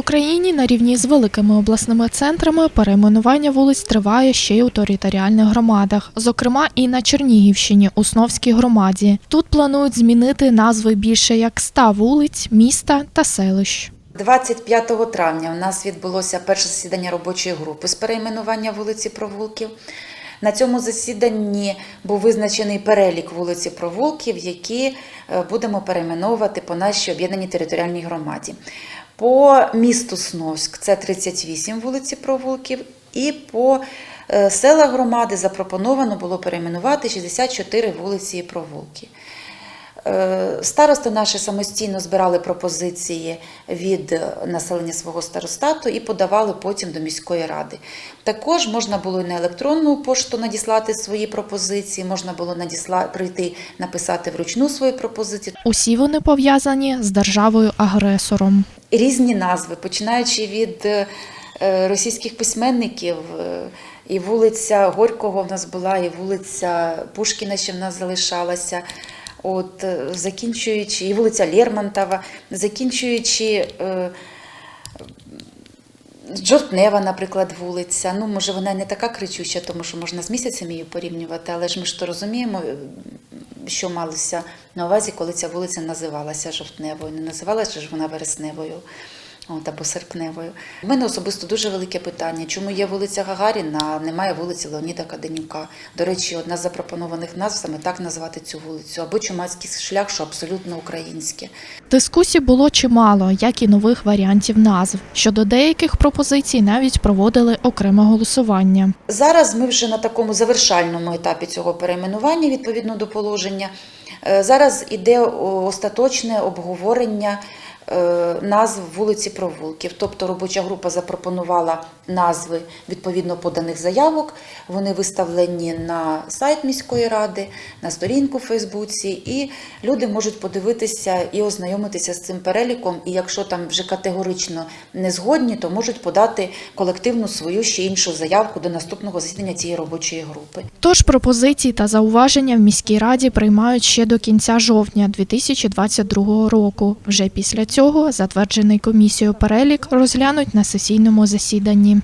Україні на рівні з великими обласними центрами перейменування вулиць триває ще й у територіальних громадах, зокрема і на Чернігівщині, у Сновській громаді. Тут планують змінити назви більше як ста вулиць, міста та селищ. 25 травня у нас відбулося перше засідання робочої групи з перейменування вулиці Провулків. На цьому засіданні був визначений перелік вулиці Провулків, які е, будемо перейменовувати по нашій об'єднаній територіальній громаді. По місту Сновськ це 38 вулиці Провулків, і по е, селах громади запропоновано було перейменувати 64 вулиці і провулки. Е, Старости наші самостійно збирали пропозиції від е, населення свого старостату і подавали потім до міської ради. Також можна було і на електронну пошту надіслати свої пропозиції, можна було надісла... прийти написати вручну свої пропозиції. Усі вони пов'язані з державою-агресором. Різні назви, починаючи від е, російських письменників. е, І вулиця Горького в нас була, і вулиця Пушкіна ще в нас залишалася. От, е, закінчуючи, і вулиця Лермонтова, закінчуючи е, Жовтнева, наприклад, вулиця. Ну, може, вона не така кричуща, тому що можна з місяцем її порівнювати, але ж ми ж то розуміємо, що малося на увазі, коли ця вулиця називалася Жовтневою. Не називалася ж вона Вересневою. От, або серпневою. У мене особисто дуже велике питання, чому є вулиця Гагаріна, а немає вулиці Леоніда Каденюка. До речі, одна з запропонованих назв саме так назвати цю вулицю, або Чумацький шлях, що абсолютно українське. Дискусій було чимало, як і нових варіантів назв. Щодо деяких пропозицій навіть проводили окреме голосування. Зараз ми вже на такому завершальному етапі цього перейменування відповідно до положення. Е, Зараз іде остаточне обговорення назв вулиці Провулків. Тобто робоча група запропонувала назви відповідно поданих заявок. Вони виставлені на сайт міської ради, на сторінку в Фейсбуці, і люди можуть подивитися і ознайомитися з цим переліком. І якщо там вже категорично не згодні, то можуть подати колективну свою ще іншу заявку до наступного засідання цієї робочої групи. Тож пропозиції та зауваження в міській раді приймають ще до кінця жовтня 2022 року. Вже після цього затверджений комісією перелік розглянуть на сесійному засіданні.